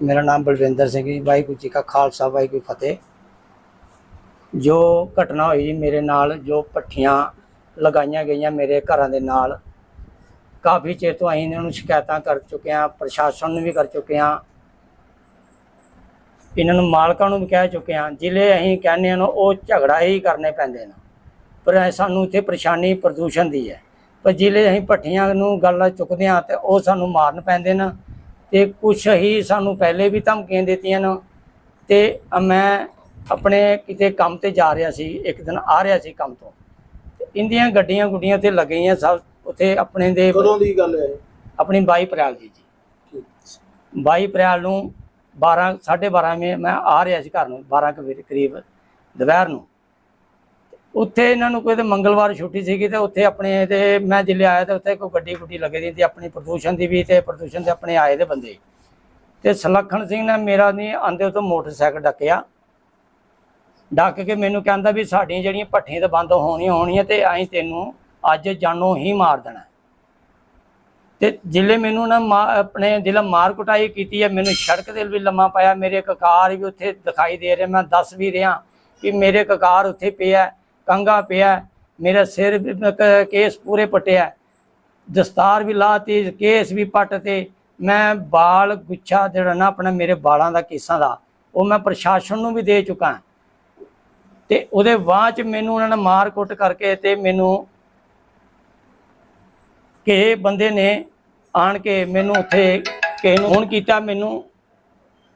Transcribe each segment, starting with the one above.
ਮੇਰਾ ਨਾਮ ਬਲਵਿੰਦਰ ਸਿੰਘ ਜੀ, ਵਾਹਿਗੁਰੂ ਜੀ ਕਾ ਖਾਲਸਾ, ਵਾਹਿਗੁਰੂ ਫਤਿਹ। ਜੋ ਘਟਨਾ ਹੋਈ ਜੀ ਮੇਰੇ ਨਾਲ, ਜੋ ਪੱਠੀਆਂ ਲਗਾਈਆਂ ਗਈਆਂ ਮੇਰੇ ਘਰਾਂ ਦੇ ਨਾਲ, ਕਾਫੀ ਚਿਰ ਤੋਂ ਅਸੀਂ ਇਹਨਾਂ ਨੂੰ ਸ਼ਿਕਾਇਤਾਂ ਕਰ ਚੁੱਕੇ ਹਾਂ, ਪ੍ਰਸ਼ਾਸਨ ਨੂੰ ਵੀ ਕਰ ਚੁੱਕੇ ਹਾਂ। ਇਹਨਾਂ ਨੂੰ ਮਾਲਕਾਂ ਨੂੰ ਵੀ ਕਹਿ ਚੁੱਕੇ ਹਾਂ ਜ਼ਿਲ੍ਹੇ ਅਸੀਂ ਕਹਿੰਦੇ ਹਾਂ ਉਹ ਝਗੜਾ ਹੀ ਕਰਨੇ ਪੈਂਦੇ ਨੇ। ਪਰ ਸਾਨੂੰ ਇੱਥੇ ਪਰੇਸ਼ਾਨੀ ਪ੍ਰਦੂਸ਼ਣ ਦੀ ਹੈ। ਪਰ ਜ਼ਿਲ੍ਹੇ ਅਸੀਂ ਭੱਠੀਆਂ ਨੂੰ ਗੱਲ ਚੁੱਕਦੇ ਹਾਂ ਤੇ ਉਹ ਸਾਨੂੰ ਮਾਰਨ ਪੈਂਦੇ ਨੇ। ਤੇ ਕੁਛ ਹੀ ਸਾਨੂੰ ਪਹਿਲੇ ਵੀ ਧਮਕੀਆਂ ਦਿੱਤੀਆਂ ਨੇ। ਤੇ ਮੈਂ ਆਪਣੇ ਕਿਤੇ ਕੰਮ ਤੇ ਜਾ ਰਿਹਾ ਸੀ ਇੱਕ ਦਿਨ ਆ ਰਿਹਾ ਸੀ ਕੰਮ ਤੋਂ। ਇੰਦੀਆਂ ਗੱਡੀਆਂ ਗੁੱਡੀਆਂ ਤੇ ਲੱਗੀਆਂ ਸਭ ਉੱਥੇ ਆਪਣੇ ਦੇ ਕਦੋਂ ਦੀ ਗੱਲ ਹੈ? ਆਪਣੀ 22 ਅਪ੍ਰੈਲ ਦੀ ਜੀ। 22 ਅਪ੍ਰੈਲ ਨੂੰ 12 12:30 ਵਜੇ ਮੈਂ ਆ ਰਿਹਾ ਸੀ ਘਰ ਨੂੰ 12 ਕੁ ਵਜੇ ਕਰੀਬ ਦੁਪਹਿਰ ਨੂੰ। ਉੱਥੇ ਇਹਨਾਂ ਨੂੰ ਕੋਈ ਤੇ ਮੰਗਲਵਾਰ ਛੁੱਟੀ ਸੀਗੀ ਤੇ ਉੱਥੇ ਆਪਣੇ ਤੇ ਮੈਂ ਜਿੱਲੇ ਆਇਆ ਤੇ ਉੱਥੇ ਕੋਈ ਗੱਡੀ ਗੁੱਡੀ ਲੱਗੀ ਦੀ ਤੇ ਆਪਣੀ ਪ੍ਰਦੂਸ਼ਣ ਦੀ ਵੀ ਤੇ ਪ੍ਰਦੂਸ਼ਣ ਦੇ ਆਪਣੇ ਆਏ ਦੇ ਬੰਦੇ। ਤੇ ਸਲੱਖਣ ਸਿੰਘ ਨੇ ਮੇਰਾ ਨਹੀਂ ਆਂਦੇ ਤੋਂ ਮੋਟਰਸਾਈਕਲ ਡੱਕਿਆ। ਡੱਕ ਕੇ ਮੈਨੂੰ ਕਹਿੰਦਾ ਵੀ ਸਾਡੀਆਂ ਜਿਹੜੀਆਂ ਭੱਠੀਆਂ ਤੇ ਬੰਦ ਹੋਣੀਆਂ ਹੋਣੀਆਂ ਤੇ ਅਸੀਂ ਤੈਨੂੰ ਅੱਜ ਜਾਨੋਂ ਹੀ ਮਾਰ ਦੇਣਾ। ਤੇ ਜਿਲੇ ਮੈਨੂੰ ਨਾ ਆਪਣੇ ਦਿਲ ਮਾਰ ਕੁਟਾਈ ਕੀਤੀ ਹੈ, ਮੈਨੂੰ ਸੜਕ ਤੇ ਵੀ ਲੰਮਾ ਪਾਇਆ, ਮੇਰੇ ਕਕਾਰ ਵੀ ਉੱਥੇ ਦਿਖਾਈ ਦੇ ਰਿਹਾ, ਮੈਂ ਦੱਸ ਵੀ ਰਿਹਾ ਕਿ ਮੇਰੇ ਕਕਾਰ ਉੱਥੇ ਪਿਆ ਕੰਗਾ ਪਿਆ, ਮੇਰਾ ਸਿਰ ਵੀ ਕੇਸ ਪੂਰੇ ਪਟਿਆ। ਦਸਤਾਰ ਵੀ ਲਾਤੀ, ਕੇਸ ਵੀ ਪੱਟ ਤੇ। ਮੈਂ ਬਾਲ ਗੁੱਛਾ ਜਿਹੜਾ ਨਾ ਆਪਣਾ ਮੇਰੇ ਬਾਲਾਂ ਦਾ ਕੇਸਾਂ ਦਾ, ਉਹ ਮੈਂ ਪ੍ਰਸ਼ਾਸਨ ਨੂੰ ਵੀ ਦੇ ਚੁੱਕਾ। ਹਾਂ। ਤੇ ਉਹਦੇ ਬਾਅਦ ਚ ਮੈਨੂੰ ਉਹਨਾਂ ਨੇ ਮਾਰ ਕੁੱਟ ਕਰਕੇ ਤੇ ਮੈਨੂੰ ਕਿ ਬੰਦੇ ਨੇ ਆਣ ਕੇ ਮੈਨੂੰ ਉੱਥੇ ਕਿਸੇ ਨੂੰ ਫੋਨ ਕੀਤਾ, ਮੈਨੂੰ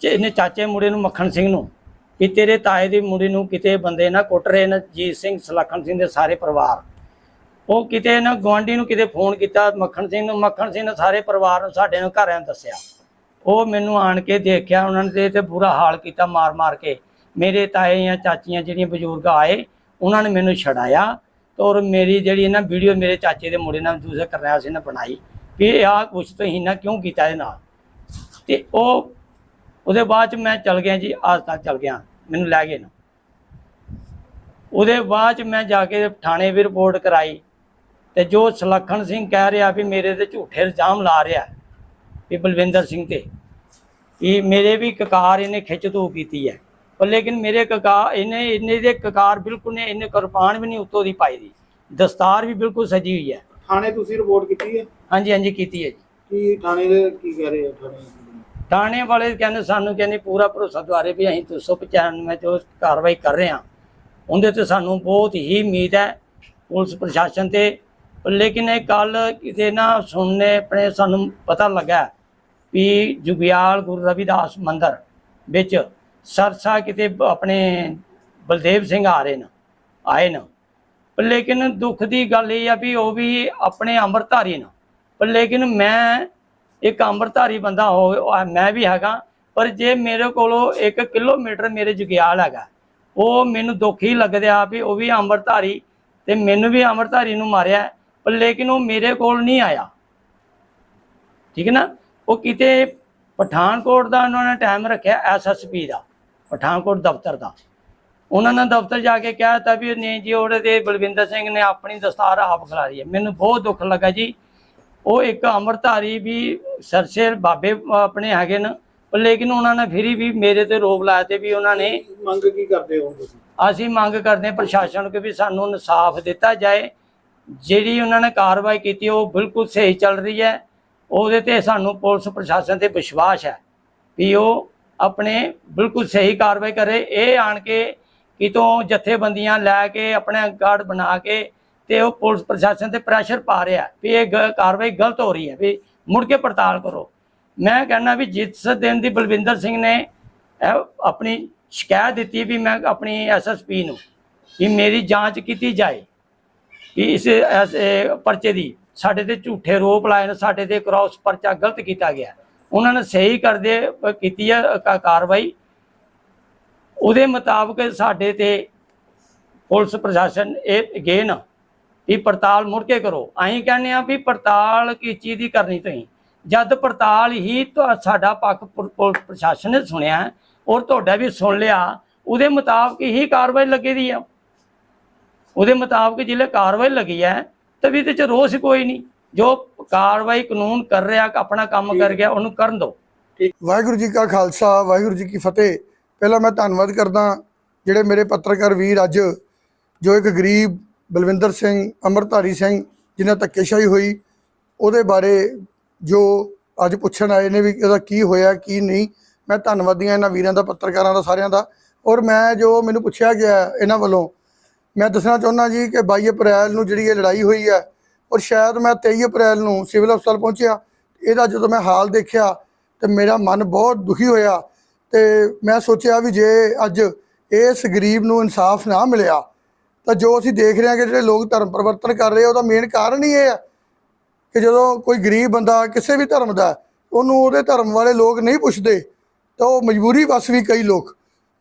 ਇਹਨੇ ਚਾਚੇ ਮੁੰਡੇ ਨੂੰ ਮੱਖਣ ਸਿੰਘ ਨੂੰ। ਕਿ ਤੇਰੇ ਤਾਏ ਦੇ ਮੁੰਡੇ ਨੂੰ ਕਿਤੇ ਬੰਦੇ ਨਾ ਕੁੱਟ ਰਹੇ ਨਾ, ਜੀਤ ਸਿੰਘ, ਸਲੱਖਣ ਸਿੰਘ ਦੇ ਸਾਰੇ ਪਰਿਵਾਰ। ਉਹ ਕਿਤੇ ਨਾ ਗਵਾਂਢੀ ਨੂੰ ਕਿਤੇ ਫੋਨ ਕੀਤਾ, ਮੱਖਣ ਸਿੰਘ ਨੂੰ, ਮੱਖਣ ਸਿੰਘ ਨੇ ਸਾਰੇ ਪਰਿਵਾਰ ਨੂੰ ਸਾਡੇ ਨੂੰ ਘਰਿਆਂ ਦੱਸਿਆ। ਉਹ ਮੈਨੂੰ ਆਣ ਕੇ ਦੇਖਿਆ, ਉਹਨਾਂ ਨੇ ਤੇ- ਬੁਰਾ ਹਾਲ ਕੀਤਾ ਮਾਰ ਮਾਰ ਕੇ। ਮੇਰੇ ਤਾਏ ਜਾਂ ਚਾਚੀਆਂ ਜਿਹੜੀਆਂ ਬਜ਼ੁਰਗ ਆਏ, ਉਹਨਾਂ ਨੇ ਮੈਨੂੰ ਛਡਾਇਆ ਔਰ ਮੇਰੀ ਜਿਹੜੀ ਨਾ ਵੀਡੀਓ ਮੇਰੇ ਚਾਚੇ ਦੇ ਮੁੰਡੇ ਨਾਲ ਦੂਸਰੇ ਕਰਨੈਲ ਸੀ ਨਾ ਬਣਾਈ, ਵੀ ਇਹ ਆਹ ਕੁਛ ਤੁਸੀਂ ਨਾ ਕਿਉਂ ਕੀਤਾ ਇਹ ਨਾਲ? ਤੇ ਉਹ, ਉਹਦੇ ਬਾਅਦ ਚ ਮੈਂ ਚਲ ਗਿਆ ਜੀ ਅੱਜ ਤੱਕ ਚਲ ਗਿਆ। ਮੈਨੂੰ ਲੈ ਗਏ ਨਾ। ਉਹਦੇ ਬਾਅਦ ਚ ਮੈਂ ਜਾ ਕੇ ਥਾਣੇ ਵੀ ਰਿਪੋਰਟ ਕਰਾਈ ਤੇ ਜੋ ਸਲੱਖਣ ਸਿੰਘ ਕਹਿ ਰਿਹਾ ਵੀ ਮੇਰੇ ਤੇ ਝੂਠੇ ਇਲਜ਼ਾਮ ਲਾ ਰਿਹਾ ਵੀ ਬਲਵਿੰਦਰ ਸਿੰਘ ਤੇ ਵੀ ਮੇਰੇ ਵੀ ਕਕਾਰ ਇਹਨੇ ਖਿੱਚ ਧੂ ਕੀਤੀ ਹੈ। ਪਰ ਲੇਕਿਨ ਮੇਰੇ ਕਕਾਰ ਇਹਨੇ ਇਹਨੇ ਦੇ ਕਕਾਰ ਬਿਲਕੁਲ ਨੇ ਇਹਨੇ ਕੁਰਬਾਨ ਵੀ ਨਹੀਂ ਉੱਤੋਂ ਦੀ ਪਾਈ ਦੀ। ਦਸਤਾਰ ਵੀ ਬਿਲਕੁਲ ਸਜੀ ਹੋਈ ਹੈ। ਥਾਣੇ ਤੁਸੀਂ ਰਿਪੋਰਟ ਕੀਤੀ ਹੈ? ਹਾਂਜੀ ਹਾਂਜੀ ਕੀਤੀ ਹੈ ਜੀ। ਕੀ ਥਾਣੇ ਦੇ ਕੀ ਕਹਿ ਰਹੇ ਆ ਥਾਣੇ ਥਾਣੇ ਵਾਲੇ ਕਹਿੰਦੇ ਸਾਨੂੰ ਕਹਿੰਦੇ ਪੂਰਾ ਭਰੋਸਾ ਦੁਆਰੇ ਵੀ ਅਸੀਂ 295 ਜੋ ਕਾਰਵਾਈ ਕਰ ਰਹੇ ਹਾਂ। ਉਹਦੇ ਤੇ ਸਾਨੂੰ ਬਹੁਤ ਹੀ ਉਮੀਦ ਹੈ ਪੁਲਿਸ ਪ੍ਰਸ਼ਾਸਨ ਤੇ। ਲੇਕਿਨ ਇਹ ਕੱਲ ਕਿਤੇ ਨਾ ਸੁਣਨੇ ਆਪਣੇ ਸਾਨੂੰ ਪਤਾ ਲੱਗਾ ਵੀ ਜੁਗਿਆਲ ਗੁਰੂ ਰਵਿਦਾਸ ਮੰਦਰ ਵਿੱਚ ਸਰਸਾ ਕਿਤੇ ਆਪਣੇ ਬਲਦੇਵ ਸਿੰਘ ਆ ਰਹੇ ਨੇ, ਆਏ ਨੇ। ਪਰ ਲੇਕਿਨ ਦੁੱਖ ਦੀ ਗੱਲ ਇਹ ਆ ਵੀ ਉਹ ਵੀ ਆਪਣੇ ਅੰਮ੍ਰਿਤਧਾਰੀ ਨੇ। ਪਰ ਲੇਕਿਨ ਮੈਂ ਇੱਕ ਅੰਮ੍ਰਿਤਧਾਰੀ ਬੰਦਾ ਹੋ ਮੈਂ ਵੀ ਹੈਗਾ, ਪਰ ਜੇ ਮੇਰੇ ਕੋਲੋਂ 1 ਕਿਲੋਮੀਟਰ ਮੇਰੇ ਜੁਗਿਆਲ ਹੈਗਾ, ਉਹ ਮੈਨੂੰ ਦੁੱਖ ਹੀ ਲੱਗਦਾ ਵੀ ਉਹ ਵੀ ਅੰਮ੍ਰਿਤਧਾਰੀ ਤੇ ਮੈਨੂੰ ਵੀ ਅੰਮ੍ਰਿਤਧਾਰੀ ਨੂੰ ਮਾਰਿਆ, ਪਰ ਲੇਕਿਨ ਉਹ ਮੇਰੇ ਕੋਲ ਨਹੀਂ ਆਇਆ। ਠੀਕ ਹੈ ਨਾ? ਉਹ ਕਿਤੇ ਪਠਾਨਕੋਟ ਦਾ ਉਹਨਾਂ ਨੇ ਟਾਈਮ ਰੱਖਿਆ ਐਸਐਸਪੀ ਦਾ, ਪਠਾਨਕੋਟ ਦਫ਼ਤਰ ਦਾ। ਉਹਨਾਂ ਨੇ ਦਫ਼ਤਰ ਜਾ ਕੇ ਕਿਹਾ ਤਾਂ ਵੀ ਨਹੀਂ ਜੀ, ਉਹਦੇ ਤੇ ਬਲਵਿੰਦਰ ਸਿੰਘ ਨੇ ਆਪਣੀ ਦਸਤਾਰ ਆਪ ਖਿਲਾਰੀ ਹੈ। ਮੈਨੂੰ ਬਹੁਤ ਦੁੱਖ ਲੱਗਾ ਜੀ ਉਹ ਇੱਕ ਅੰਮ੍ਰਿਤਧਾਰੀ ਵੀ ਸਰਸੇ ਬਾਬੇ ਆਪਣੇ ਹੈਗੇ ਨੇ। ਪਰ ਲੇਕਿਨ ਉਹਨਾਂ ਨੇ ਫਿਰ ਵੀ ਮੇਰੇ ਤੇ ਰੋਕ ਲਾਇਆ ਤੇ ਵੀ ਉਹਨਾਂ ਨੇ ਮੰਗ ਕੀ ਕਰਦੇ ਹੋ ਤੁਸੀਂ? ਅਸੀਂ ਮੰਗ ਕਰਦੇ ਹਾਂ ਪ੍ਰਸ਼ਾਸਨ ਕੋਲ ਵੀ ਸਾਨੂੰ ਇਨਸਾਫ ਦਿੱਤਾ ਜਾਏ। ਜਿਹੜੀ ਉਹਨਾਂ ਨੇ ਕਾਰਵਾਈ ਕੀਤੀ ਉਹ ਬਿਲਕੁਲ ਸਹੀ ਚੱਲ ਰਹੀ ਹੈ। ਉਹਦੇ ਤੇ ਸਾਨੂੰ ਪੁਲਿਸ ਪ੍ਰਸ਼ਾਸਨ ਤੇ ਵਿਸ਼ਵਾਸ ਹੈ ਵੀ ਉਹ ਆਪਣੇ ਬਿਲਕੁਲ ਸਹੀ ਕਾਰਵਾਈ ਕਰੇ। ਇਹ ਆਣ ਕੇ ਕਿਤੋਂ ਜਥੇਬੰਦੀਆਂ ਲੈ ਕੇ ਆਪਣੇ ਗਾਰਡ ਬਣਾ ਕੇ ਤੇ ਉਹ ਪੁਲਿਸ ਪ੍ਰਸ਼ਾਸਨ ਤੇ ਪ੍ਰੈਸ਼ਰ ਪਾ ਰਿਹਾ ਵੀ ਇਹ ਗ- ਕਾਰਵਾਈ ਗਲਤ ਹੋ ਰਹੀ ਹੈ, ਵੀ ਮੁੜ ਕੇ ਪੜਤਾਲ ਕਰੋ। ਮੈਂ ਕਹਿੰਦਾ ਵੀ ਜਿਸ ਦਿਨ ਦੀ ਬਲਵਿੰਦਰ ਸਿੰਘ ਨੇ ਆਪਣੀ ਸ਼ਿਕਾਇਤ ਦਿੱਤੀ ਵੀ ਮੈਂ ਆਪਣੀ ਐਸਐਸਪੀ ਨੂੰ ਵੀ ਮੇਰੀ ਜਾਂਚ ਕੀਤੀ ਜਾਏ, ਵੀ ਇਸ ਪਰਚੇ ਦੀ ਸਾਡੇ ਤੇ ਝੂਠੇ ਰੋਪ ਲਾਏ ਨੇ, ਸਾਡੇ ਤੇ ਕ੍ਰਾਸ ਪਰਚਾ ਗਲਤ ਕੀਤਾ ਗਿਆ। ਉਹਨਾਂ ਨੇ ਸਹੀ ਕਰਦੇ ਕੀਤੀ ਹੈ ਕਾ- ਕਾਰਵਾਈ। ਉਹਦੇ ਮੁਤਾਬਕ ਸਾਡੇ ਤੇ ਪੁਲਿਸ ਪ੍ਰਸ਼ਾਸਨ ਇਹ ਗਏ ਨਾ ਵੀ ਪੜਤਾਲ ਮੁੜ ਕੇ ਕਰੋ। ਅਸੀਂ ਕਹਿੰਦੇ ਆ ਵੀ ਪੜਤਾਲ ਕਿਸ ਚੀਜ਼ ਦੀ ਕਰਨੀ ਤੁਸੀਂ? ਜਦ ਪੜਤਾਲ ਹੀ ਸਾਡਾ ਪੱਖ ਪ੍ਰਸ਼ਾਸਨ ਨੇ ਸੁਣਿਆ ਹੈ ਔਰ ਤੁਹਾਡਾ ਵੀ ਸੁਣ ਲਿਆ ਉਹਦੇ ਮੁਤਾਬਕ ਹੀ ਕਾਰਵਾਈ ਲੱਗੀ ਦੀ ਆ। ਉਹਦੇ ਮੁਤਾਬਕ ਜਿਹੜੇ ਕਾਰਵਾਈ ਲੱਗੀ ਹੈ ਤਾਂ ਵੀ ਇਹਦੇ ਚ ਰੋਸ ਕੋਈ ਨਹੀਂ। ਜੋ ਕਾਰਵਾਈ ਕਾਨੂੰਨ ਕਰ ਰਿਹਾ ਆਪਣਾ ਕੰਮ ਕਰ ਗਿਆ ਉਹਨੂੰ ਕਰਨ ਦਿਓ। ਵਾਹਿਗੁਰੂ ਜੀ ਕਾ ਖਾਲਸਾ ਵਾਹਿਗੁਰੂ ਜੀ ਕੀ ਫਤਿਹ। ਪਹਿਲਾਂ ਮੈਂ ਧੰਨਵਾਦ ਕਰਦਾ ਜਿਹੜੇ ਮੇਰੇ ਪੱਤਰਕਾਰ ਵੀਰ ਅੱਜ ਜੋ ਇੱਕ ਗਰੀਬ ਬਲਵਿੰਦਰ ਸਿੰਘ ਅਮਰਧਾਰੀ ਸਿੰਘ ਜਿਨ੍ਹਾਂ ਧੱਕੇਸ਼ਾਹੀ ਹੋਈ, ਉਹਦੇ ਬਾਰੇ ਜੋ ਅੱਜ ਪੁੱਛਣ ਆਏ ਨੇ ਵੀ ਇਹਦਾ ਕੀ ਹੋਇਆ, ਕੀ ਨਹੀਂ, ਮੈਂ ਧੰਨਵਾਦੀਆਂ ਇਹਨਾਂ ਵੀਰਾਂ ਦਾ, ਪੱਤਰਕਾਰਾਂ ਦਾ, ਸਾਰਿਆਂ ਦਾ। ਔਰ ਮੈਂ ਜੋ ਮੈਨੂੰ ਪੁੱਛਿਆ ਗਿਆ ਇਹਨਾਂ ਵੱਲੋਂ, ਮੈਂ ਦੱਸਣਾ ਚਾਹੁੰਦਾ ਜੀ ਕਿ 22 ਅਪ੍ਰੈਲ ਨੂੰ ਜਿਹੜੀ ਇਹ ਲੜਾਈ ਹੋਈ ਹੈ, ਔਰ ਸ਼ਾਇਦ ਮੈਂ 23 ਅਪ੍ਰੈਲ ਨੂੰ ਸਿਵਲ ਹਸਪਤਾਲ ਪਹੁੰਚਿਆ, ਇਹਦਾ ਜਦੋਂ ਮੈਂ ਹਾਲ ਦੇਖਿਆ, ਤੇ ਮੇਰਾ ਮਨ ਬਹੁਤ ਦੁਖੀ ਹੋਇਆ, ਤੇ ਮੈਂ ਸੋਚਿਆ ਵੀ ਜੇ ਅੱਜ ਇਸ ਗਰੀਬ ਨੂੰ ਇਨਸਾਫ ਨਾ ਮਿਲਿਆ ਤਾਂ ਜੋ ਅਸੀਂ ਦੇਖ ਰਹੇ ਹਾਂ ਕਿ ਜਿਹੜੇ ਲੋਕ ਧਰਮ ਪਰਿਵਰਤਨ ਕਰ ਰਹੇ ਆ, ਉਹਦਾ ਮੇਨ ਕਾਰਨ ਹੀ ਇਹ ਹੈ ਕਿ ਜਦੋਂ ਕੋਈ ਗਰੀਬ ਬੰਦਾ ਕਿਸੇ ਵੀ ਧਰਮ ਦਾ, ਉਹਨੂੰ ਉਹਦੇ ਧਰਮ ਵਾਲੇ ਲੋਕ ਨਹੀਂ ਪੁੱਛਦੇ, ਤਾਂ ਉਹ ਮਜਬੂਰੀ ਵਸ ਵੀ ਕਈ ਲੋਕ,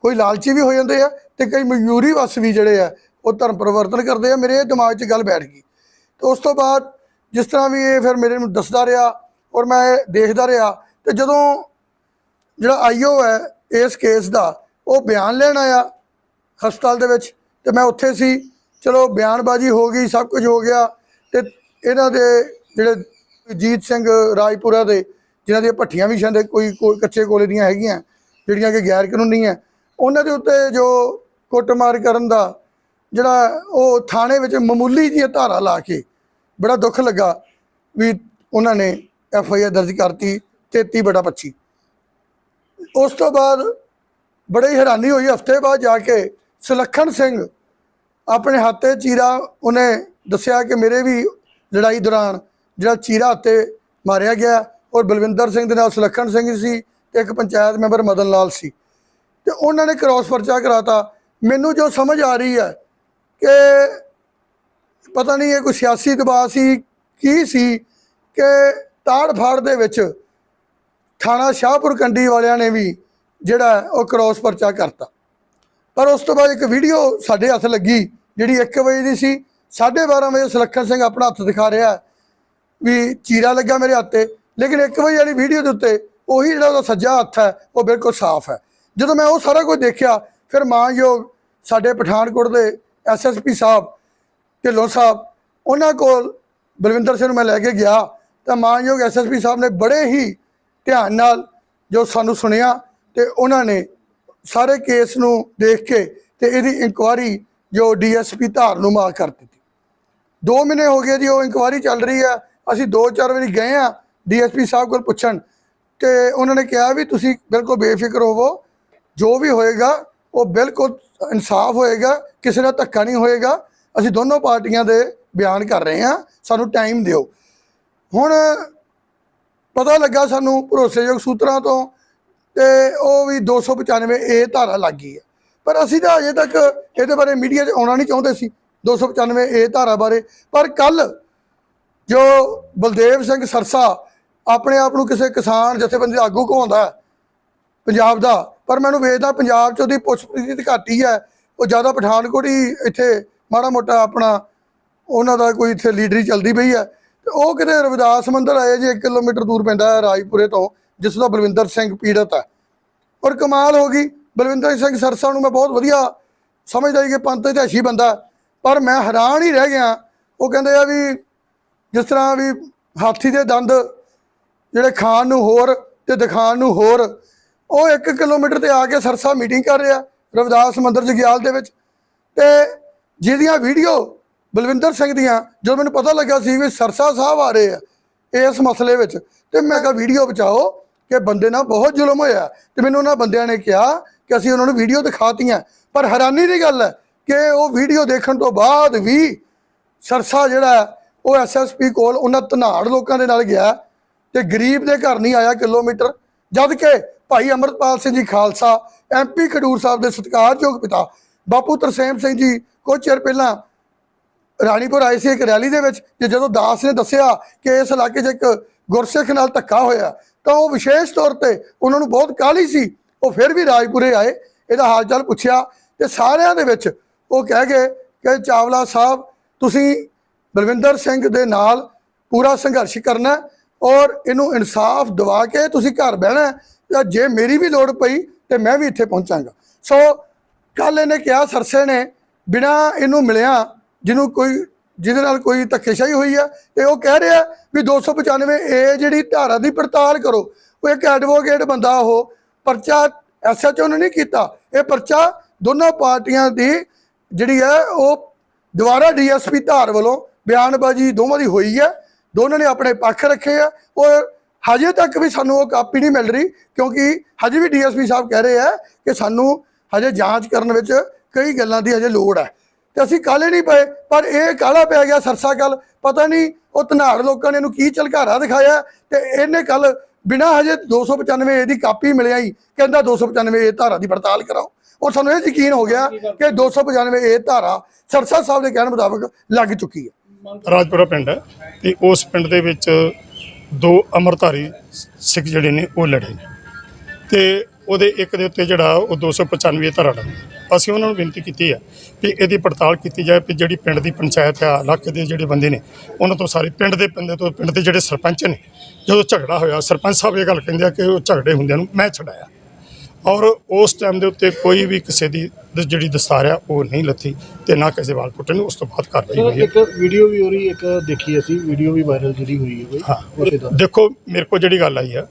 ਕੋਈ ਲਾਲਚੀ ਵੀ ਹੋ ਜਾਂਦੇ ਆ ਤੇ ਕਈ ਮਜਬੂਰੀ ਵਸ ਵੀ ਜਿਹੜੇ ਆ, ਉਹ ਧਰਮ ਪਰਿਵਰਤਨ ਕਰਦੇ ਆ। ਮੇਰੇ ਦਿਮਾਗ 'ਚ ਗੱਲ ਬੈਠ ਗਈ। ਤੇ ਉਸ ਤੋਂ ਬਾਅਦ ਜਿਸ ਤਰ੍ਹਾਂ ਵੀ ਇਹ ਫਿਰ ਮੇਰੇ ਨੂੰ ਦੱਸਦਾ ਰਿਹਾ ਔਰ ਮੈਂ ਇਹ ਦੇਖਦਾ ਰਿਹਾ ਤੇ ਜਦੋਂ ਜਿਹੜਾ ਆਈਓ ਹੈ ਇਸ ਕੇਸ ਦਾ, ਉਹ ਬਿਆਨ ਲੈਣ ਆਇਆ ਹਸਪਤਾਲ ਦੇ ਵਿੱਚ ਤੇ ਮੈਂ ਉੱਥੇ ਸੀ। ਚਲੋ, ਬਿਆਨਬਾਜ਼ੀ ਹੋ ਗਈ, ਸਭ ਕੁਝ ਹੋ ਗਿਆ। ਤੇ ਇਹਨਾਂ ਦੇ ਜਿਹੜੇ ਜੀਤ ਸਿੰਘ ਰਾਜਪੁਰਾ ਦੇ, ਜਿਨ੍ਹਾਂ ਦੀਆਂ ਭੱਠੀਆਂ ਵੀ ਸ਼ਾਇਦ ਕੋਈ ਕੋਈ ਕੱਚੇ ਕੋਲੇ ਦੀਆਂ ਹੈਗੀਆਂ, ਜਿਹੜੀਆਂ ਕਿ ਗੈਰ ਕਾਨੂੰਨੀ ਹੈ, ਉਹਨਾਂ ਦੇ ਉੱਤੇ ਜੋ ਕੁੱਟਮਾਰ ਕਰਨ ਦਾ ਜਿਹੜਾ ਉਹ ਥਾਣੇ ਵਿੱਚ ਮਾਮੂਲੀ ਜਿਹੀ ਧਾਰਾ ਲਾ ਕੇ ਬੜਾ ਦੁੱਖ ਲੱਗਾ ਵੀ ਉਹਨਾਂ ਨੇ ਐਫ ਆਈ ਆਰ ਦਰਜ ਕਰਤੀ 33 ਬੜਾ 25 ਉਸ ਤੋਂ ਬਾਅਦ ਬੜੀ ਹੈਰਾਨੀ ਹੋਈ। ਹਫ਼ਤੇ ਬਾਅਦ ਜਾ ਕੇ ਸੁਲੱਖਣ ਸਿੰਘ ਆਪਣੇ ਹੱਥੇ ਚੀਰਾ ਉਹਨੇ ਦੱਸਿਆ ਕਿ ਮੇਰੇ ਵੀ ਲੜਾਈ ਦੌਰਾਨ ਜਿਹੜਾ ਚੀਰਾ ਹੱਥੇ ਮਾਰਿਆ ਗਿਆ ਔਰ ਬਲਵਿੰਦਰ ਸਿੰਘ ਦੇ ਨਾਲ ਸੁਲੱਖਣ ਸਿੰਘ ਸੀ ਤੇ ਇੱਕ ਪੰਚਾਇਤ ਮੈਂਬਰ ਮਦਨ ਲਾਲ ਸੀ। ਤੇ ਉਹਨਾਂ ਨੇ ਕ੍ਰਾਸ ਪਰਚਾ ਕਰਾਤਾ। ਮੈਨੂੰ ਜੋ ਸਮਝ ਆ ਰਹੀ ਹੈ ਕਿ ਪਤਾ ਨਹੀਂ ਇਹ ਕੋਈ ਸਿਆਸੀ ਦਬਾਅ ਸੀ, ਕੀ ਸੀ ਕਿ ਤਾੜ ਫਾੜ ਦੇ ਵਿੱਚ ਥਾਣਾ ਸ਼ਾਹਪੁਰ ਕੰਡੀ ਵਾਲਿਆਂ ਨੇ ਵੀ ਜਿਹੜਾ ਉਹ ਕ੍ਰਾਸ ਪਰਚਾ ਕਰਤਾ। ਪਰ ਉਸ ਤੋਂ ਬਾਅਦ ਇੱਕ ਵੀਡੀਓ ਸਾਡੇ ਹੱਥ ਲੱਗੀ, ਜਿਹੜੀ 1 ਵਜੇ ਦੀ ਸੀ। 12:30 ਵਜੇ ਸੁਲੱਖਣ ਸਿੰਘ ਆਪਣਾ ਹੱਥ ਦਿਖਾ ਰਿਹਾ ਵੀ ਚੀਰਾ ਲੱਗਾ ਮੇਰੇ ਹੱਥ ਤੇ। ਲੇਕਿਨ 1 ਵਜੇ ਵਾਲੀ ਵੀਡੀਓ ਦੇ ਉੱਤੇ ਉਹੀ ਜਿਹੜਾ ਉਹਦਾ ਸੱਜਾ ਹੱਥ ਹੈ, ਉਹ ਬਿਲਕੁਲ ਸਾਫ਼ ਹੈ। ਜਦੋਂ ਮੈਂ ਉਹ ਸਾਰਾ ਕੁਝ ਦੇਖਿਆ, ਫਿਰ ਮਾਨਯੋਗ ਸਾਡੇ ਪਠਾਨਕੋਟ ਦੇ ਐਸਐਸਪੀ ਸਾਹਿਬ, ਢਿੱਲੋਂ ਸਾਹਿਬ, ਉਹਨਾਂ ਕੋਲ ਬਲਵਿੰਦਰ ਸਿੰਘ ਨੂੰ ਮੈਂ ਲੈ ਕੇ ਗਿਆ। ਤਾਂ ਮਾਨਯੋਗ ਐਸਐਸਪੀ ਸਾਹਿਬ ਨੇ ਬੜੇ ਹੀ ਧਿਆਨ ਨਾਲ ਜੋ ਸਾਨੂੰ ਸੁਣਿਆ ਤੇ ਉਹਨਾਂ ਨੇ ਸਾਰੇ ਕੇਸ ਨੂੰ ਦੇਖ ਕੇ ਤੇ ਇਹਦੀ ਇਨਕੁਆਰੀ ਜੋ ਡੀਐਸਪੀ ਧਾਰ ਨੂੰ ਮਾਰ ਕਰ ਦਿੱਤੀ। 2 ਮਹੀਨੇ ਹੋ ਗਏ ਜੀ, ਉਹ ਇਨਕੁਆਰੀ ਚੱਲ ਰਹੀ ਹੈ ਅਸੀਂ 2-4 ਵਾਰੀ ਗਏ ਆ ਡੀਐਸਪੀ ਸਾਹਿਬ ਕੋਲ ਪੁੱਛਣ ਤੇ ਉਹਨਾਂ ਨੇ ਕਿਹਾ ਵੀ ਤੁਸੀਂ ਬਿਲਕੁਲ ਬੇਫਿਕਰ ਹੋਵੋ, ਜੋ ਵੀ ਹੋਏਗਾ ਉਹ ਬਿਲਕੁਲ ਇਨਸਾਫ ਹੋਏਗਾ, ਕਿਸੇ ਦਾ ਧੱਕਾ ਨਹੀਂ ਹੋਏਗਾ। ਅਸੀਂ ਦੋਨੋਂ ਪਾਰਟੀਆਂ ਦੇ ਬਿਆਨ ਕਰ ਰਹੇ ਹਾਂ, ਸਾਨੂੰ ਟਾਈਮ ਦਿਓ। ਹੁਣ ਪਤਾ ਲੱਗਾ ਸਾਨੂੰ ਭਰੋਸੇਯੋਗ ਸੂਤਰਾਂ ਤੋਂ ਤੇ ਉਹ ਵੀ 295 ਏ ਧਾਰਾ ਲੱਗ ਗਈ ਹੈ। ਪਰ ਅਸੀਂ ਤਾਂ ਅਜੇ ਤੱਕ ਇਹਦੇ ਬਾਰੇ ਮੀਡੀਆ 'ਚ ਆਉਣਾ ਨਹੀਂ ਚਾਹੁੰਦੇ ਸੀ 295 ਏ ਧਾਰਾ ਬਾਰੇ। ਪਰ ਕੱਲ ਜੋ ਬਲਦੇਵ ਸਿੰਘ ਸਰਸਾ ਆਪਣੇ ਆਪ ਨੂੰ ਕਿਸੇ ਕਿਸਾਨ ਜਥੇਬੰਦੀ ਆਗੂ ਕਹਾਉਂਦਾ ਪੰਜਾਬ ਦਾ, ਪਰ ਮੈਨੂੰ ਵੇਖਦਾ ਪੰਜਾਬ 'ਚ ਉਹਦੀ ਪੁੱਛਪ੍ਰੀਤ ਘਾਟੀ ਹੈ ਉਹ ਜ਼ਿਆਦਾ ਪਠਾਨਕੋਟ ਹੀ ਇੱਥੇ ਮਾੜਾ ਮੋਟਾ ਆਪਣਾ ਉਹਨਾਂ ਦਾ ਕੋਈ ਇੱਥੇ ਲੀਡਰੀ ਚੱਲਦੀ ਪਈ ਹੈ। ਤੇ ਉਹ ਕਿਤੇ ਰਵਿਦਾਸ ਮੰਦਿਰ ਆਏ ਜੇ 1 ਕਿਲੋਮੀਟਰ ਦੂਰ ਪੈਂਦਾ ਹੈ ਰਾਜਪੁਰੇ ਤੋਂ ਜਿਸ ਦਾ ਬਲਵਿੰਦਰ ਸਿੰਘ ਪੀੜਤ ਹੈ। ਔਰ ਕਮਾਲ ਹੋ ਗਈ। ਬਲਵਿੰਦਰ ਸਿੰਘ ਸਰਸਾ ਨੂੰ ਮੈਂ ਬਹੁਤ ਵਧੀਆ ਸਮਝਦਾ ਸੀ ਕਿ ਪੰਥ ਇਤਿਹਾਸੀ ਬੰਦਾ ਪਰ ਮੈਂ ਹੈਰਾਨ ਹੀ ਰਹਿ ਗਿਆ। ਉਹ ਕਹਿੰਦੇ ਆ ਵੀ ਜਿਸ ਤਰ੍ਹਾਂ ਵੀ ਹਾਥੀ ਦੇ ਦੰਦ ਜਿਹੜੇ ਖਾਣ ਨੂੰ ਹੋਰ ਤੇ ਦਿਖਾਣ ਨੂੰ ਹੋਰ, ਉਹ 1 ਕਿਲੋਮੀਟਰ ਤੇ ਆ ਕੇ ਸਰਸਾ ਮੀਟਿੰਗ ਕਰ ਰਿਹਾ, ਰਵਿਦਾਸ ਮੰਦਿਰ ਜਗਿਆਲ ਦੇ ਵਿੱਚ। ਤੇ ਜਿਹਦੀਆਂ ਵੀਡੀਓ ਬਲਵਿੰਦਰ ਸਿੰਘ ਦੀਆਂ, ਜਦੋਂ ਮੈਨੂੰ ਪਤਾ ਲੱਗਾ ਸੀ ਵੀ ਸਰਸਾ ਸਾਹਿਬ ਆ ਰਹੇ ਆ ਇਸ ਮਸਲੇ ਵਿੱਚ, ਤੇ ਮੈਂ ਕਿਹਾ, ਵੀਡੀਓ ਬਚਾਓ। ਕਿ ਬੰਦੇ ਨਾਲ ਬਹੁਤ ਜ਼ੁਲਮ ਹੋਇਆ ਤੇ ਮੈਨੂੰ ਉਹਨਾਂ ਬੰਦਿਆਂ ਨੇ ਕਿਹਾ ਕਿ ਅਸੀਂ ਉਹਨਾਂ ਨੂੰ ਵੀਡੀਓ ਦਿਖਾਤੀਆਂ। ਪਰ ਹੈਰਾਨੀ ਦੀ ਗੱਲ ਹੈ ਕਿ ਉਹ ਵੀਡੀਓ ਦੇਖਣ ਤੋਂ ਬਾਅਦ ਵੀ ਸਰਸਾ ਜਿਹੜਾ ਹੈ, ਉਹ ਐਸਐਸਪੀ ਕੋਲ ਉਹਨਾਂ ਧਨਾੜ ਲੋਕਾਂ ਦੇ ਨਾਲ ਗਿਆ ਤੇ ਗਰੀਬ ਦੇ ਘਰ ਨਹੀਂ ਆਇਆ ਕਿਲੋਮੀਟਰ। ਜਦ ਕਿ ਭਾਈ ਅਮਰਪਾਲ ਸਿੰਘ ਜੀ ਖਾਲਸਾ ਐਮਪੀ ਖਡੂਰ ਸਾਹਿਬ ਦੇ ਸਤਿਕਾਰਯੋਗ ਪਿਤਾ ਬਾਪੂ ਤਰਸੇਮ ਸਿੰਘ ਜੀ ਕੁਝ ਚਿਰ ਪਹਿਲਾਂ ਰਾਣੀਪੁਰ ਆਏ ਸੀ ਇੱਕ ਰੈਲੀ ਦੇ ਵਿੱਚ ਤੇ ਜਦੋਂ ਦਾਸ ਨੇ ਦੱਸਿਆ ਕਿ ਇਸ ਇਲਾਕੇ 'ਚ ਇੱਕ ਗੁਰਸਿੱਖ ਨਾਲ ਧੱਕਾ ਹੋਇਆ ਤਾਂ ਉਹ ਵਿਸ਼ੇਸ਼ ਤੌਰ ਤੇ ਉਹਨਾਂ ਨੂੰ ਬਹੁਤ ਕਾਹਲੀ ਸੀ ਉਹ ਫਿਰ ਵੀ ਰਾਜਪੁਰੇ ਆਏ, ਇਹਦਾ ਹਾਲ ਚਾਲ ਪੁੱਛਿਆ ਤੇ ਸਾਰਿਆਂ ਦੇ ਵਿੱਚ ਉਹ ਕਹਿ ਗਏ ਕਿ ਚਾਵਲਾ ਸਾਹਿਬ, ਤੁਸੀਂ ਬਲਵਿੰਦਰ ਸਿੰਘ ਦੇ ਨਾਲ ਪੂਰਾ ਸੰਘਰਸ਼ ਕਰਨਾ ਔਰ ਇਹਨੂੰ ਇਨਸਾਫ ਦਿਵਾ ਕੇ ਤੁਸੀਂ ਘਰ ਬਹਿਣਾ ਹੈ। ਤਾਂ ਜੇ ਮੇਰੀ ਵੀ ਲੋੜ ਪਈ ਤੇ ਮੈਂ ਵੀ ਇੱਥੇ ਪਹੁੰਚਾਂਗਾ ਸੋ ਕੱਲ ਇਹਨੇ ਕਿਹਾ, ਸਰਸੇ ਨੇ ਬਿਨਾ ਇਹਨੂੰ ਮਿਲਿਆ, ਜਿਹਨੂੰ ਕੋਈ ਜਿਹਦੇ ਨਾਲ ਕੋਈ ਧੱਕੇਸ਼ਾਹੀ ਹੋਈ ਹੈ ਤੇ ਉਹ ਕਹਿ ਰਿਹਾ ਵੀ 295 ਏ ਜਿਹੜੀ ਧਾਰਾ ਦੀ ਪੜਤਾਲ ਕਰੋ, ਉਹ ਇੱਕ ਐਡਵੋਕੇਟ ਬੰਦਾ ਉਹ, ਪਰਚਾ ਐਸਐਚਓ ਨੇ ਨਹੀਂ ਕੀਤਾ, ਇਹ ਪਰਚਾ ਦੋਨਾਂ ਪਾਰਟੀਆਂ ਦੀ ਜਿਹੜੀ ਹੈ ਉਹ ਦੁਬਾਰਾ ਡੀਐਸਪੀ ਧਾਰ ਵੱਲੋਂ ਬਿਆਨਬਾਜ਼ੀ ਦੋਵਾਂ ਦੀ ਹੋਈ ਹੈ, ਦੋਨਾਂ ਨੇ ਆਪਣੇ ਪੱਖ ਰੱਖੇ ਆ, ਔਰ ਹਜੇ ਤੱਕ ਵੀ ਸਾਨੂੰ ਉਹ ਕਾਪੀ ਨਹੀਂ ਮਿਲ ਰਹੀ, ਕਿਉਂਕਿ ਹਜੇ ਵੀ ਡੀਐਸਪੀ ਸਾਹਿਬ ਕਹਿ ਰਹੇ ਆ ਕਿ ਸਾਨੂੰ ਹਜੇ ਜਾਂਚ ਕਰਨ ਵਿੱਚ ਕਈ ਗੱਲਾਂ ਦੀ ਹਜੇ ਲੋੜ ਹੈ। ਤੇ ਅਸੀਂ ਕਾਲੇ ਨਹੀਂ ਪਏ, ਪਰ ਇਹ ਕਾਲਾ ਪੈ ਗਿਆ ਸਰਸਾ ਕੱਲ। ਪਤਾ ਨਹੀਂ ਉਹ ਧਨਾੜ ਲੋਕਾਂ ਨੇ ਇਹਨੂੰ ਕੀ ਝਲਕਾਰਾ ਦਿਖਾਇਆ ਤੇ ਇਹਨੇ ਕੱਲ ਬਿਨਾ ਹਜੇ 295 ਏ ਦੀ ਕਾਪੀ ਮਿਲਿਆ ਹੀ, ਕਹਿੰਦਾ 295 ਏ ਧਾਰਾ ਦੀ ਪੜਤਾਲ ਕਰਾਓ। ਔਰ ਸਾਨੂੰ ਇਹ ਯਕੀਨ ਹੋ ਗਿਆ ਕਿ 295 ਏ ਧਾਰਾ ਸਰਸਾ ਸਾਹਿਬ ਦੇ ਕਹਿਣ ਮੁਤਾਬਕ ਲੱਗ ਚੁੱਕੀ ਹੈ। ਰਾਜਪੁਰਾ ਪਿੰਡ ਹੈ ਤੇ ਉਸ ਪਿੰਡ ਦੇ ਵਿੱਚ ਦੋ ਅਮਰਧਾਰੀ ਸਿੱਖ ਜਿਹੜੇ ਨੇ ਉਹ ਲੜੇ ਨੇ। ਤੇ ਉਹਦੇ ਇੱਕ ਦੇ ਉੱਤੇ ਜਿਹੜਾ ਉਹ 295 ਧਾਰਾ ਲੱਗੀ ਅਸੀਂ ਉਹਨਾਂ ਨੂੰ ਬੇਨਤੀ ਕੀਤੀ ਹੈ ਕਿ ਇਹਦੀ ਪੜਤਾਲ ਕੀਤੀ ਜਾਏ ਕਿ ਜਿਹੜੀ ਪਿੰਡ ਦੀ ਪੰਚਾਇਤ ਆ ਇਲਾਕੇ ਦੇ ਜਿਹੜੇ ਬੰਦੇ ਨੇ ਉਹਨਾਂ ਤੋਂ ਸਾਰੇ ਪਿੰਡ ਦੇ ਬੰਦੇ ਤੋਂ ਪਿੰਡ ਦੇ ਜਿਹੜੇ ਸਰਪੰਚ ਨੇ ਜਦੋਂ ਝਗੜਾ ਹੋਇਆ ਸਰਪੰਚ ਸਾਹਿਬ ਇਹ ਗੱਲ ਕਹਿੰਦੇ ਆ ਕਿ ਉਹ ਝਗੜੇ ਹੁੰਦਿਆਂ ਨੂੰ ਮੈਂ ਛਡਾਇਆ। ਔਰ ਉਸ ਟਾਈਮ ਦੇ ਉੱਤੇ ਕੋਈ ਵੀ ਕਿਸੇ ਦੀ ਜਿਹੜੀ ਦਸਤਾਰ ਆ ਉਹ ਨਹੀਂ ਲੱਥੀ ਤੇ ਨਾ ਕਿਸੇ ਵਾਲ ਪੁੱਟੇ ਨੇ ਉਸ ਤੋਂ ਬਾਅਦ ਕਾਰਵਾਈ ਸਰ ਹੋਈ ਇੱਕ ਵੀਡੀਓ ਵੀ ਹੋ ਰਹੀ ਇੱਕ ਦੇਖੀ ਅਸੀਂ ਵੀਡੀਓ ਵੀ ਵਾਇਰਲ ਜਿਹੜੀ ਹੋਈ ਹੈ ਕੋਈ ਦੇਖੋ ਮੇਰੇ ਕੋਲ ਜਿਹੜੀ ਗੱਲ ਆਈ ਆ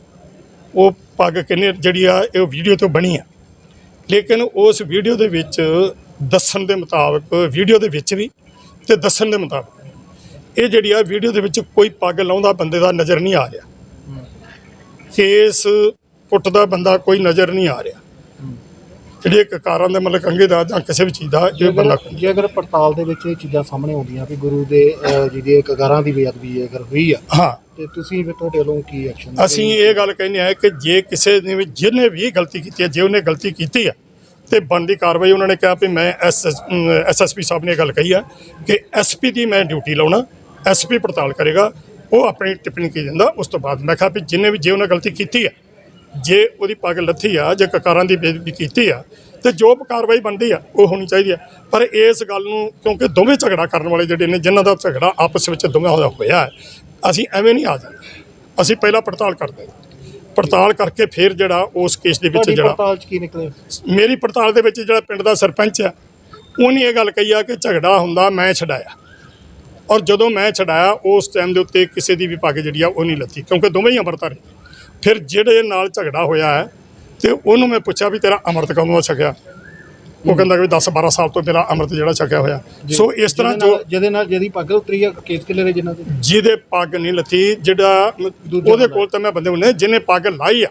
ਉਹ ਪੱਗ ਕਿੰਨੇ ਜਿਹੜੀ ਆ ਇਹ ਵੀਡੀਓ ਤੋਂ ਬਣੀ ਆ। ਲੇਕਿਨ ਉਸ ਵੀਡੀਓ ਦੇ ਵਿੱਚ ਦੱਸਣ ਦੇ ਮੁਤਾਬਕ ਵੀਡੀਓ ਦੇ ਵਿੱਚ ਵੀ ਤੇ ਦੱਸਣ ਦੇ ਮੁਤਾਬਕ ਇਹ ਜਿਹੜੀ ਆ ਵੀਡੀਓ ਦੇ ਵਿੱਚ ਕੋਈ ਪੱਗ ਲਾਉਂਦਾ ਬੰਦੇ ਦਾ ਨਜ਼ਰ ਨਹੀਂ ਆ ਰਿਹਾ। ਕੇਸ ਪੁੱਟਦਾ ਬੰਦਾ ਕੋਈ ਨਜ਼ਰ ਨਹੀਂ ਆ ਰਿਹਾ। ਜਿਹੜੀ ਇੱਕ ਕਾਰਾਂ ਦੇ ਮਤਲਬ ਕੰਗੇ ਦਾ ਜਾਂ ਕਿਸੇ ਵੀ ਚੀਜ਼ ਦਾ ਜੇ ਇਹ ਬੰਦਾ ਜੇ ਅਗਰ ਪੜਤਾਲ ਦੇ ਵਿੱਚ ਇਹ ਚੀਜ਼ਾਂ ਸਾਹਮਣੇ ਆਉਂਦੀਆਂ ਕਿ ਗੁਰੂ ਦੇ ਅਹ, ਜਿਹਦੀ ਕਗਾਰਾਂ ਦੀ ਬੇਅਦਬੀ ਅਗਰ ਹੋਈ ਆ ਹਾਂ। ਤੇ ਤੁਸੀਂ ਫਿਰ ਤੁਹਾਡੇ ਵੱਲੋਂ ਕੀ ਐਕਸ਼ਨ ਅਸੀਂ ਇਹ ਗੱਲ ਕਹਿੰਦੇ ਆ ਕਿ ਜੇ ਕਿਸੇ ਨੇ ਵੀ ਜਿਹਨੇ ਵੀ ਗਲਤੀ ਕੀਤੀ ਹੈ ਜੇ ਉਹਨੇ ਗਲਤੀ ਕੀਤੀ ਹੈ ਤੇ ਬਣਦੀ ਕਾਰਵਾਈ ਉਹਨਾਂ ਨੇ ਕਿਹਾ ਵੀ ਮੈਂ ਐਸਐਸਪੀ ਸਾਹਿਬ ਨੇ ਇਹ ਗੱਲ ਕਹੀ ਹੈ ਕਿ ਐਸਪੀ ਦੀ ਮੈਂ ਡਿਊਟੀ ਲਾਉਣਾ ਐਸਪੀ ਪੜਤਾਲ ਕਰੇਗਾ ਉਹ ਆਪਣੀ ਟਿੱਪਣੀ ਕੀ ਦਿੰਦਾ ਉਸ ਤੋਂ ਬਾਅਦ ਮੈਂ ਕਿਹਾ ਵੀ ਜਿਹਨੇ ਵੀ ਜੇ ਉਹਨੇ ਗਲਤੀ ਕੀਤੀ ਹੈ ਜੇ ਉਹਦੀ ਪੱਗ ਲੱਥੀ ਆ ਜੇ ਕਕਾਰਾਂ ਦੀ ਬੇਇੱਜ਼ਤੀ ਕੀਤੀ ਆ ਤੇ ਜੋ ਕਾਰਵਾਈ ਬਣਦੀ ਆ ਉਹ ਹੋਣੀ ਚਾਹੀਦੀ ਆ। ਪਰ ਇਸ ਗੱਲ ਨੂੰ ਕਿਉਂਕਿ ਦੋਵੇਂ ਝਗੜਾ ਕਰਨ ਵਾਲੇ ਜਿਹੜੇ ਨੇ ਜਿਨ੍ਹਾਂ ਦਾ ਝਗੜਾ ਆਪਸ ਵਿੱਚ ਦੋਵਾਂ ਦਾ ਹੋਇਆ ਹੈ, ਅਸੀਂ ਐਵੇਂ ਨਹੀਂ ਆ ਜਾਂਦੇ ਅਸੀਂ ਪਹਿਲਾਂ ਪੜਤਾਲ ਕਰਦੇ ਹਾਂ। ਪੜਤਾਲ ਕਰਕੇ ਫਿਰ ਜਿਹੜਾ ਉਸ ਕੇਸ ਦੇ ਵਿੱਚ ਜਿਹੜਾ ਪੜਤਾਲ ਚ ਕੀ ਨਿਕਲੇ ਮੇਰੀ ਪੜਤਾਲ ਦੇ ਵਿੱਚ ਜਿਹੜਾ ਪਿੰਡ ਦਾ ਸਰਪੰਚ ਆ ਉਹਨੇ ਇਹ ਗੱਲ ਕਹੀ ਆ ਕਿ ਝਗੜਾ ਹੁੰਦਾ ਮੈਂ ਛਡਾਇਆ। ਔਰ ਜਦੋਂ ਮੈਂ ਛਡਾਇਆ ਉਸ ਟਾਈਮ ਦੇ ਉੱਤੇ ਕਿਸੇ ਦੀ ਵੀ ਪੱਗ ਜਿਹੜੀ ਆ ਉਹ ਨਹੀਂ ਲੱਥੀ ਕਿਉਂਕਿ ਦੋਵੇਂ ਹੀ ਅੰਮ੍ਰਿਤਧਾਰੀ। ਫਿਰ ਜਿਹੜੇ ਨਾਲ ਝਗੜਾ ਹੋਇਆ ਹੈ ਤੇ ਉਹਨੂੰ ਮੈਂ ਪੁੱਛਿਆ ਵੀ ਤੇਰਾ ਅੰਮ੍ਰਿਤ ਕਦੋਂ ਦਾ ਛਕਿਆ? ਉਹ ਕਹਿੰਦਾ ਕਿ 10 12 ਸਾਲ ਤੋਂ ਮੇਰਾ ਅੰਮ੍ਰਿਤ ਜਿਹੜਾ ਛਕਿਆ ਹੋਇਆ। ਸੋ ਇਸ ਤਰ੍ਹਾਂ ਜੋ ਜਿਹਦੇ ਨਾਲ ਜਿਹਦੀ ਪੱਗ ਉਤਰੀ ਆ ਕੇਸ ਕਿਲੇ ਦੇ ਜਿਨ੍ਹਾਂ ਦੇ? ਜਿਹਦੇ ਪੱਗ ਨਹੀਂ ਲੱਥੀ ਜਿਹੜਾ ਉਹਦੇ। ਕੋਲ ਤਾਂ ਮੈਂ ਬੰਦੇ ਹੁੰਦੇ ਜਿਹਨੇ ਪੱਗ ਲਾਈ ਆ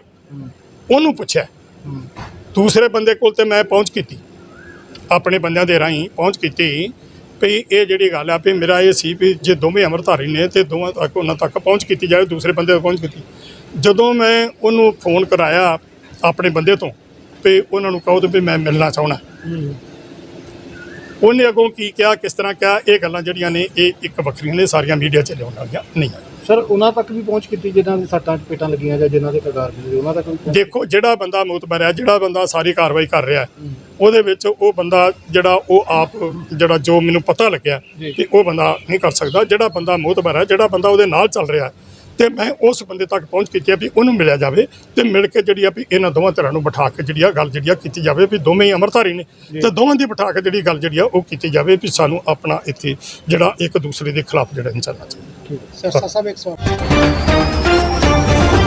ਉਹਨੂੰ ਪੁੱਛਿਆ। ਦੂਸਰੇ ਬੰਦੇ ਕੋਲ ਤੇ ਮੈਂ ਪਹੁੰਚ ਕੀਤੀ। ਆਪਣੇ ਬੰਦਿਆਂ ਦੇ ਰਾਹੀਂ ਪਹੁੰਚ ਕੀਤੀ ਵੀ ਇਹ ਜਿਹੜੀ ਗੱਲ ਆ ਵੀ ਮੇਰਾ ਇਹ ਸੀ ਵੀ ਜੇ ਦੋਵੇਂ ਅਮਰਧਾਰੀ ਨੇ ਤੇ ਦੋਵਾਂ ਤੱਕ ਉਹਨਾਂ ਤੱਕ ਪਹੁੰਚ ਕੀਤੀ ਜਾਵੇ ਦੂਸਰੇ ਬੰਦੇ ਤੱਕ ਪਹੁੰਚ ਕੀਤੀ। ਜਦੋਂ ਮੈਂ ਉਹਨੂੰ ਫੋਨ ਕਰਾਇਆ ਆਪਣੇ ਬੰਦੇ ਤੋਂ ਵੀ ਉਹਨਾਂ ਨੂੰ ਕਹੋ ਤੇ ਵੀ ਮੈਂ ਮਿਲਣਾ ਚਾਹਣਾ ਉਹਨੇ ਅੱਗੋਂ ਕੀ ਕਿਹਾ ਕਿਸ ਤਰ੍ਹਾਂ ਕਿਹਾ ਇਹ ਗੱਲਾਂ ਜਿਹੜੀਆਂ ਨੇ ਇਹ ਇੱਕ ਵੱਖਰੀਆਂ ਨੇ ਸਾਰੀਆਂ ਮੀਡੀਆ 'ਚ ਲਿਆਉਣ ਵਾਲੀਆਂ ਨਹੀਂ ਆ। ਸਰ ਉਹਨਾਂ ਤੱਕ ਵੀ ਪਹੁੰਚ ਕੀਤੀ ਜਿਨ੍ਹਾਂ ਦੇ ਸੱਟਾਂ ਪੇਟਾਂ ਲੱਗੀਆਂ ਜਾਂ ਜਿਨ੍ਹਾਂ ਦੇ ਕਗਾਰ ਮਿਲੇ ਉਹਨਾਂ ਤੱਕ ਵੀ ਦੇਖੋ ਜਿਹੜਾ ਬੰਦਾ ਮੁਤਬਰ ਹੈ ਜਿਹੜਾ ਬੰਦਾ ਸਾਰੀ ਕਾਰਵਾਈ ਕਰ ਰਿਹਾ ਉਹਦੇ ਵਿੱਚ ਉਹ ਬੰਦਾ ਜਿਹੜਾ ਉਹ ਆਪ ਜਿਹੜਾ ਜੋ ਮੈਨੂੰ ਪਤਾ ਲੱਗਿਆ। ਕਿ ਉਹ ਬੰਦਾ ਨਹੀਂ ਕਰ ਸਕਦਾ। ਜਿਹੜਾ ਬੰਦਾ ਮੁਤਬਰ ਹੈ ਜਿਹੜਾ ਬੰਦਾ ਉਹਦੇ ਨਾਲ ਚੱਲ ਰਿਹਾ ਤੇ ਮੈਂ ਉਸ ਬੰਦੇ ਤੱਕ ਪਹੁੰਚ ਕੀਤੀ ਹੈ ਵੀ ਉਹਨੂੰ ਮਿਲਿਆ ਜਾਵੇ ਤੇ ਮਿਲ ਕੇ ਜਿਹੜੀ ਆ ਵੀ ਇਹਨਾਂ ਦੋਵਾਂ ਧਿਰਾਂ ਨੂੰ ਬਿਠਾ ਕੇ ਜਿਹੜੀ ਆ ਗੱਲ ਜਿਹੜੀ ਆ ਕੀਤੀ ਜਾਵੇ ਵੀ ਦੋਵੇਂ ਹੀ ਅਮਰਧਾਰੀ ਨੇ। ਤੇ ਦੋਵਾਂ ਦੀ ਬਿਠਾ ਕੇ ਜਿਹੜੀ ਗੱਲ ਜਿਹੜੀ ਆ ਉਹ ਕੀਤੀ ਜਾਵੇ ਵੀ ਸਾਨੂੰ ਆਪਣਾ ਇੱਥੇ ਜਿਹੜਾ ਇੱਕ ਦੂਸਰੇ ਦੇ ਖਿਲਾਫ ਜਿਹੜਾ ਨਹੀਂ ਚੱਲਣਾ ਚਾਹੀਦਾ। ਠੀਕ ਸਰ ਸਾਹਿਬ 108